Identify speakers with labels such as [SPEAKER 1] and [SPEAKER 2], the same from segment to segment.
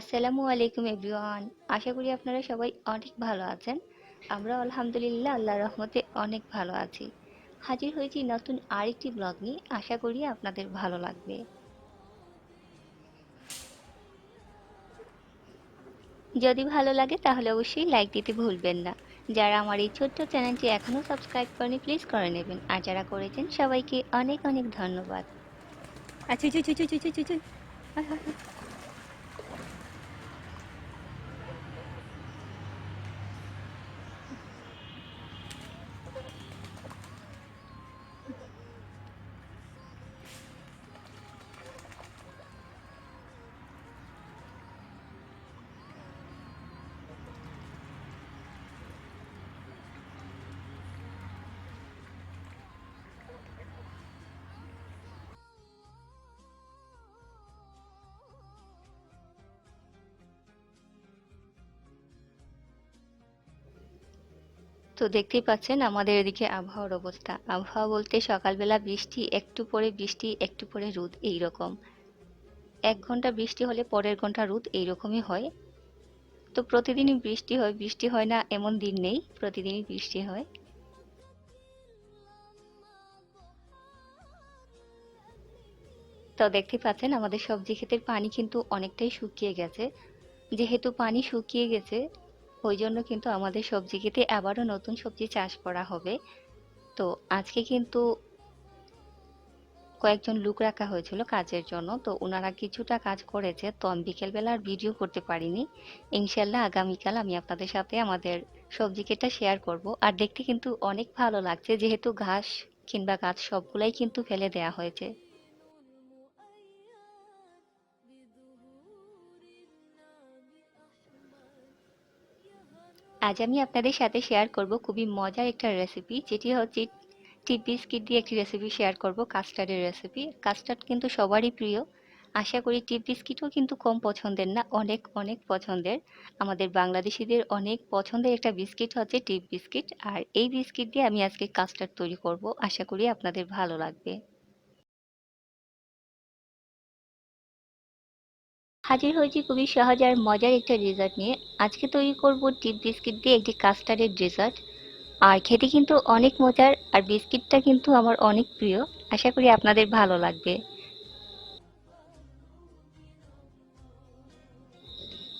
[SPEAKER 1] আসসালামু আলাইকুম এভরিওয়ান। আশা করি আপনারা সবাই অনেক ভালো আছেন। আমরা আলহামদুলিল্লাহ আল্লাহ রহমতে অনেক ভালো আছি। হাজির হয়েছি নতুন আরেকটি ব্লগ নিয়ে। আশা করি আপনাদের ভালো লাগবে। যদি ভালো লাগে তাহলে অবশ্যই লাইক দিতে ভুলবেন না। যারা আমার এই ছোট্ট চ্যানেলটি এখনও সাবস্ক্রাইব করেনি প্লিজ করে নেবেন। আর যারা করেছেন, সবাইকে অনেক অনেক ধন্যবাদ।
[SPEAKER 2] আচ্ছা
[SPEAKER 1] তো দেখতেই পাচ্ছেন আমাদের এদিকে আবহাওয়ার অবস্থা। আবহাওয়া বলতে সকালবেলা বৃষ্টি, একটু পরে বৃষ্টি, একটু পরে রোদ এই রকম এক ঘণ্টা বৃষ্টি হলে পরের ঘণ্টা রোদ এইরকমই হয়। তো প্রতিদিনই বৃষ্টি হয় বৃষ্টি হয় না এমন দিন নেই, প্রতিদিনই বৃষ্টি হয়। তো দেখতে পাচ্ছেন আমাদের সবজি ক্ষেতের পানি কিন্তু অনেকটাই শুকিয়ে গেছে। যেহেতু পানি শুকিয়ে গেছে ওই জন্য কিন্তু আমাদের সবজি ক্ষেতে আবারও নতুন সবজি চাষ করা হবে। তো আজকে কিন্তু কয়েকজন লোক রাখা হয়েছিল কাজের জন্য, তো ওনারা কিছুটা কাজ করেছে। তো আমি বিকেলবেলা আর ভিডিও করতে পারিনি। ইনশাল্লাহ আগামীকাল আমি আপনাদের সাথে আমাদের সবজি ক্ষেতটা শেয়ার করব। আর দেখতে কিন্তু অনেক ভালো লাগছে, যেহেতু ঘাস কিংবা গাছ সবগুলাই কিন্তু ফেলে দেয়া হয়েছে। আজ আমি আপনাদের সাথে শেয়ার করব খুবই মজার একটা রেসিপি যেটি হচ্ছে টিপ বিস্কিট দিয়ে একটি রেসিপি শেয়ার করব কাস্টার্ডের রেসিপি কাস্টার্ড কিন্তু সবারই প্রিয়। আশা করি টিপ বিস্কিটও কিন্তু কম পছন্দের না, অনেক অনেক পছন্দের। আমাদের বাংলাদেশিদের অনেক পছন্দের একটা বিস্কিট হচ্ছে টিপ বিস্কিট। আর এই বিস্কিট দিয়ে আমি আজকে কাস্টার্ড তৈরি করব। আশা করি আপনাদের ভালো লাগবে। হাজির হয়েছি খুবই সহজ আর মজার একটা ডেজার্ট নিয়ে। আজকে তৈরি করব টিপ বিস্কিট দিয়ে একটি কাস্টার্ডের ডেজার্ট আর খেতে কিন্তু অনেক মজার আর বিস্কিটটা কিন্তু আমার অনেক প্রিয়। আশা করি আপনাদের ভালো লাগবে।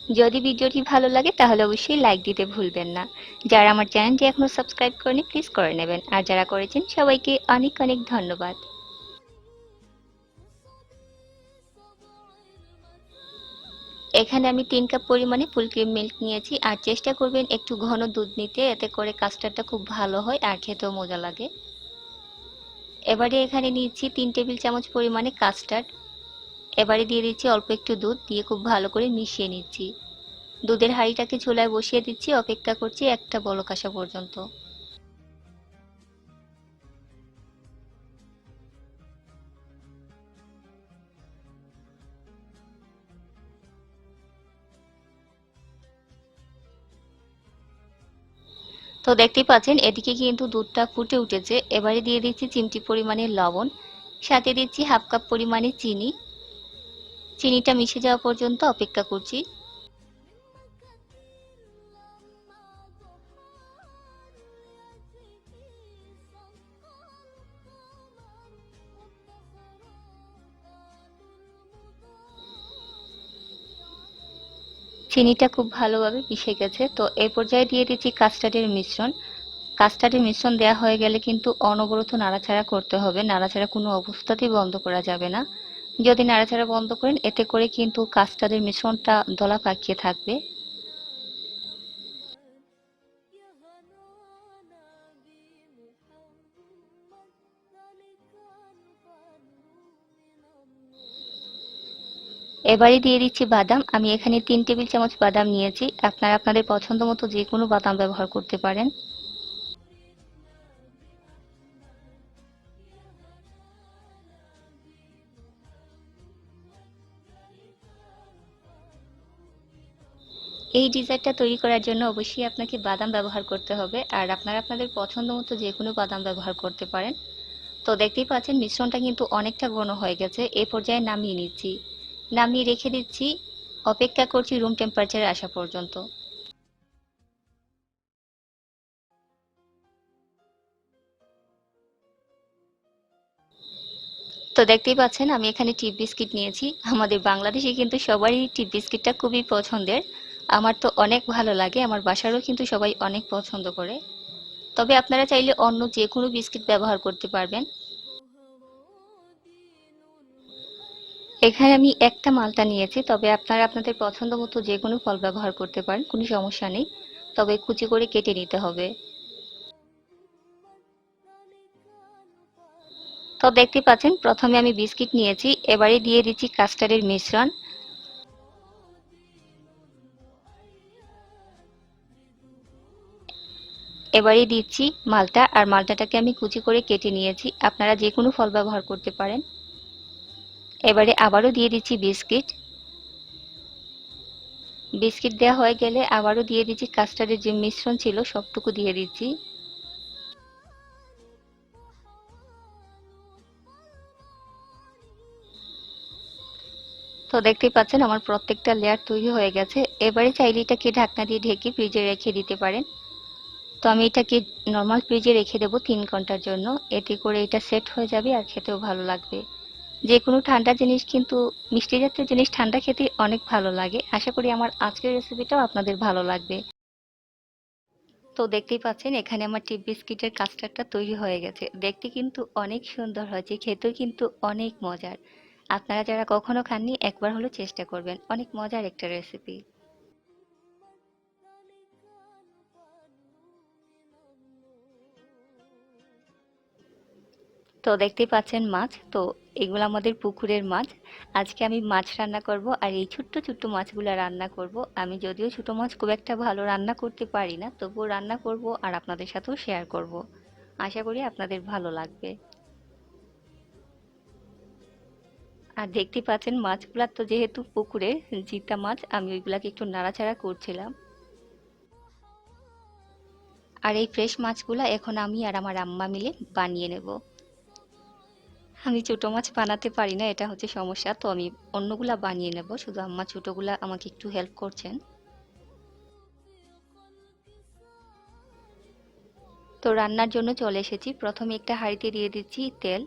[SPEAKER 1] যদি ভিডিওটি ভালো লাগে তাহলে অবশ্যই লাইক দিতে ভুলবেন না। যারা আমার চ্যানেলটি এখনও সাবস্ক্রাইব করেনি প্লিজ করে নেবেন। আর যারা করেছেন, সবাইকে অনেক অনেক ধন্যবাদ। এখানে আমি তিন কাপ পরিমাণে ফুল ক্রিম মিল্ক নিয়েছি আর চেষ্টা করবেন একটু ঘন দুধ নিতে, এতে করে কাস্টার্ডটা খুব ভালো হয় আর খেতেও মজা লাগে। এবারে এখানে নিচ্ছি তিন টেবিল চামচ পরিমাণে কাস্টার্ড। এবারে দিয়ে দিচ্ছি অল্প একটু দুধ, দিয়ে খুব ভালো করে মিশিয়ে নিচ্ছি। দুধের হাঁড়িটাকে চুলায় বসিয়ে দিচ্ছি, অপেক্ষা করছি একটা বলক আসা পর্যন্ত। তো দেখতেই পাচ্ছেন, এদিকে কিন্তু দুধটা ফুটে উঠেছে। এবারে দিয়ে দিচ্ছি চিমটি পরিমাণে লবণ, সাথে দিচ্ছি হাফ কাপ পরিমাণে চিনি। চিনিটা মিশে যাওয়া পর্যন্ত অপেক্ষা করছি। চিনিটা খুব ভালোভাবে মিশে গেছে। তো এই পর্যায়ে দিয়ে দিচ্ছি কাস্টার্ডের মিশ্রণ। কাস্টার্ডের মিশ্রণ দেওয়া হয়ে গেলে কিন্তু অনবরত নাড়াচাড়া করতে হবে। নাড়াচাড়া কোনো অবস্থাতেই বন্ধ করা যাবে না। যদি নাড়াচাড়া বন্ধ করেন, এতে করে কিন্তু কাস্টার্ডের মিশ্রণটা দলা পাকিয়ে থাকবে। এবারে দিয়ে দিচ্ছি বাদাম। আমি এখানে তিন টেবিল চামচ বাদাম নিয়েছি। আপনারা আপনাদের পছন্দ মতো যে কোনো বাদাম ব্যবহার করতে পারেন। এই ডিজাইনটা তৈরি করার জন্য অবশ্যই আপনাকে বাদাম ব্যবহার করতে হবে। আর আপনারা আপনাদের পছন্দ মতো যে কোনো বাদাম ব্যবহার করতে পারেন। তো দেখতেই পাচ্ছেন, মিশ্রণটা কিন্তু অনেকটা ঘন হয়ে গেছে। এ পর্যায়ে নামিয়ে নিচ্ছি। নামিয়ে রেখে দিচ্ছি। অপেক্ষা করছি রুম টেম্পারেচারে আসা পর্যন্ত। তো দেখতেই পাচ্ছেন, আমি এখানে টিপ বিস্কিট নিয়েছি। আমাদের বাংলাদেশে কিন্তু সবারই টিপ বিস্কিটটা খুবই পছন্দের। আমার তো অনেক ভালো লাগে, আমার বাসারও কিন্তু সবাই অনেক পছন্দ করে। তবে আপনারা চাইলে অন্য যে কোনো বিস্কিট ব্যবহার করতে পারবেন। এখানে আমি একটা মালটা নিয়েছি, তবে আপনারা আপনাদের পছন্দ মতো যে কোনো ফল ব্যবহার করতে পারেন, কোনো সমস্যা নেই। তবে কুচি করে কেটে নিতে হবে। তো দেখতে পাচ্ছেন, প্রথমে আমি বিস্কিট নিয়েছি, এবারে দিয়ে দিচ্ছি কাস্টার্ডের মিশ্রণ। এবারে দিচ্ছি মালটা, আর মালটাটাকে আমি কুচি করে কেটে নিয়েছি। আপনারা যে কোনো ফল ব্যবহার করতে পারেন। এবারে আবারও দিয়ে দিচ্ছি বিস্কিট। বিস্কিট দেওয়া হয়ে গেলে আবারও দিয়ে দিচ্ছি কাস্টার্ডের যে মিশ্রণ ছিল, সবটুকু দিয়ে দিচ্ছি। তো দেখতেই পাচ্ছেন আমার প্রত্যেকটা লেয়ার তৈরি হয়ে গেছে। এবারে চাইলে এটাকে ঢাকনা দিয়ে ঢেকে ফ্রিজে রেখে দিতে পারেন। তো আমি এটাকে নর্মাল ফ্রিজে রেখে দেবো তিন ঘণ্টার জন্য। এতে করে এটা সেট হয়ে যাবে আর খেতেও ভালো লাগবে। যে কোনো ঠান্ডা জিনিস কিন্তু, মিষ্টি জাতীয় জিনিস ঠান্ডা খেতে অনেক ভালো লাগে। আশা করি আমার আজকের রেসিপিটাও আপনাদের ভালো লাগবে। তো দেখতেই পাচ্ছেন, এখানে আমার টিপ বিস্কিটের কাস্টারটা তৈরি হয়ে গেছে। দেখতে কিন্তু অনেক সুন্দর হয়েছে, খেতেও কিন্তু অনেক মজার। আপনারা যারা কখনো খাননি, একবার হলেও চেষ্টা করবেন। অনেক মজার একটা রেসিপি তো দেখতেই পাচ্ছেন মাছ। তো এগুলো আমাদের পুকুরের মাছ। আজকে আমি মাছ রান্না করব আর এই ছোট্ট ছোট্ট মাছগুলো রান্না করব। আমি যদিও ছোট মাছ খুব একটা ভালো রান্না করতে পারি না, তবুও রান্না করব আর আপনাদের সাথেও শেয়ার করব। আশা করি আপনাদের ভালো লাগবে। আর দেখতে পাচ্ছেন মাছগুলা তো যেহেতু পুকুরে, জিতা মাছ, আমি ওইগুলাকে একটু নাড়াচাড়া করছিলাম। আর এই ফ্রেশ মাছগুলা এখন আমি আর আমার আম্মা মিলে বানিয়ে নেব। আমি ছোট মাছ বানাতে পারি না, এটা হচ্ছে সমস্যা। তো আমি অন্যগুলা বানিয়ে নেব, শুধু আম্মা ছোটগুলা আমাকে একটু হেল্প করছেন। তো রান্নার জন্য চলে এসেছি। প্রথমে একটা হাঁড়িতে দিয়ে দিচ্ছি তেল,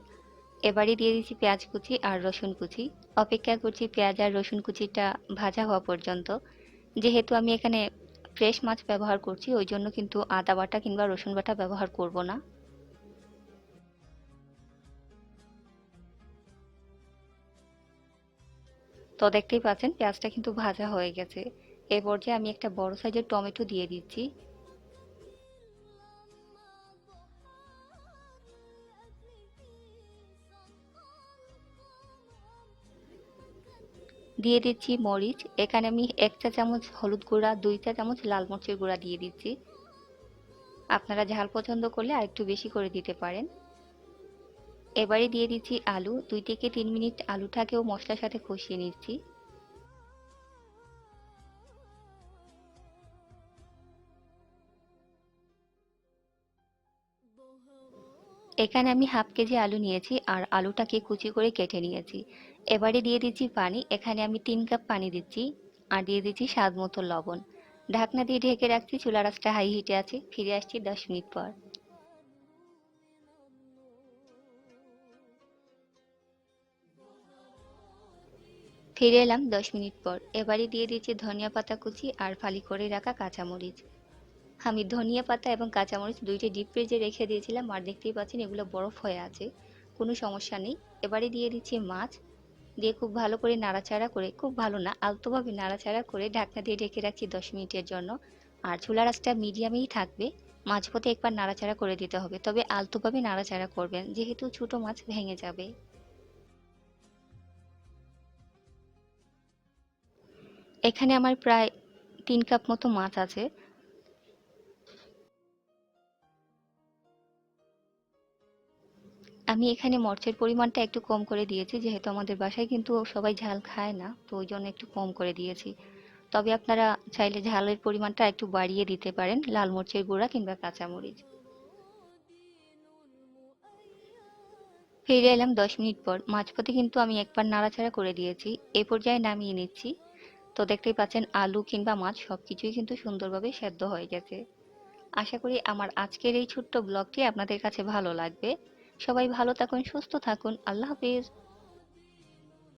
[SPEAKER 1] এবারে দিয়ে দিচ্ছি পেঁয়াজ কুচি আর রসুন কুচি। অপেক্ষা করছি পেঁয়াজ আর রসুন কুচিটা ভাজা হওয়া পর্যন্ত। যেহেতু আমি এখানে ফ্রেশ মাছ ব্যবহার করছি, ওই জন্য কিন্তু আদা বাটা কিংবা রসুন বাটা ব্যবহার করব না। তো দেখতেই পাচ্ছেন পেঁয়াজটা কিন্তু ভাজা হয়ে গেছে। এই পর্যায়ে আমি একটা বড় সাইজের টমেটো দিয়ে দিচ্ছি। দিয়ে দিচ্ছি মরিচ। এখানে আমি এক চা চামচ হলুদ গুঁড়া, দুই চা চামচ লাল মরিচের গুঁড়া দিয়ে দিচ্ছি। আপনারা ঝাল পছন্দ করলে আরেকটু বেশি করে দিতে পারেন। এবারে দিয়ে দিচ্ছি আলু। দুই থেকে তিন মিনিট আলুটাকেও মশলার সাথে কষিয়ে নিচ্ছি। এখানে আমি হাফ কেজি আলু নিয়েছি আর আলুটাকে কুচি করে কেটে নিয়েছি। এবারে দিয়ে দিচ্ছি পানি। এখানে আমি তিন কাপ পানি দিচ্ছি আর দিয়ে দিচ্ছি স্বাদ মতো লবণ। ঢাকনা দিয়ে ঢেকে রাখছি। চুলা রাসটা হাই হিটে আছে। ফিরে আসছি দশ মিনিট পর। ফিরে এলাম দশ মিনিট পর। এবারে দিয়ে দিচ্ছি ধনিয়া পাতা কুচি আর ফালি করে রাখা কাঁচামরিচ। আমি ধনিয়া পাতা এবং কাঁচামরিচ দুইটি ডিপ ফ্রিজে রেখে দিয়েছিলাম আর দেখতেই পাচ্ছেন এগুলো বরফ হয়ে আছে। কোনো সমস্যা নেই। এবারে দিয়ে দিচ্ছি মাছ। দিয়ে খুব ভালো করে নাড়াচাড়া করে, খুব ভালো না, আলতোভাবে নাড়াচাড়া করে ঢাকনা দিয়ে ঢেকে রাখছি দশ মিনিটের জন্য। আর চুলা রাসটা মিডিয়ামেই থাকবে। মাঝপথে একবার নাড়াচাড়া করে দিতে হবে। তবে আলতোভাবে নাড়াচাড়া করবেন, যেহেতু ছোট মাছ ভেঙে যাবে। এখানে আমার প্রায় তিন কাপ মতো মাছ আছে। আমি এখানে মরচের পরিমাণটা একটু কম করে দিয়েছি, যেহেতু আমাদের বাসায় কিন্তু সবাই ঝাল খায় না, তো ওই জন্য একটু কম করে দিয়েছি। তবে আপনারা চাইলে ঝালের পরিমাণটা একটু বাড়িয়ে দিতে পারেন, লাল মরিচের গুঁড়া কিংবা কাঁচামরিচ ফিরে এলাম দশ মিনিট পর। মাঝপথে কিন্তু আমি একবার নাড়াচাড়া করে দিয়েছি। এ পর্যায়ে নামিয়ে নিচ্ছি। তো দেখতেই পাচ্ছেন আলু কিংবা মাছ সব কিছুই কিন্তু সুন্দরভাবে সেদ্ধ হয়ে গেছে। আশা করি আমার আজকের এই ছোট্ট ব্লগটি আপনাদের কাছে ভালো লাগবে। সবাই ভালো থাকুন, সুস্থ থাকুন। আল্লাহ হাফিজ।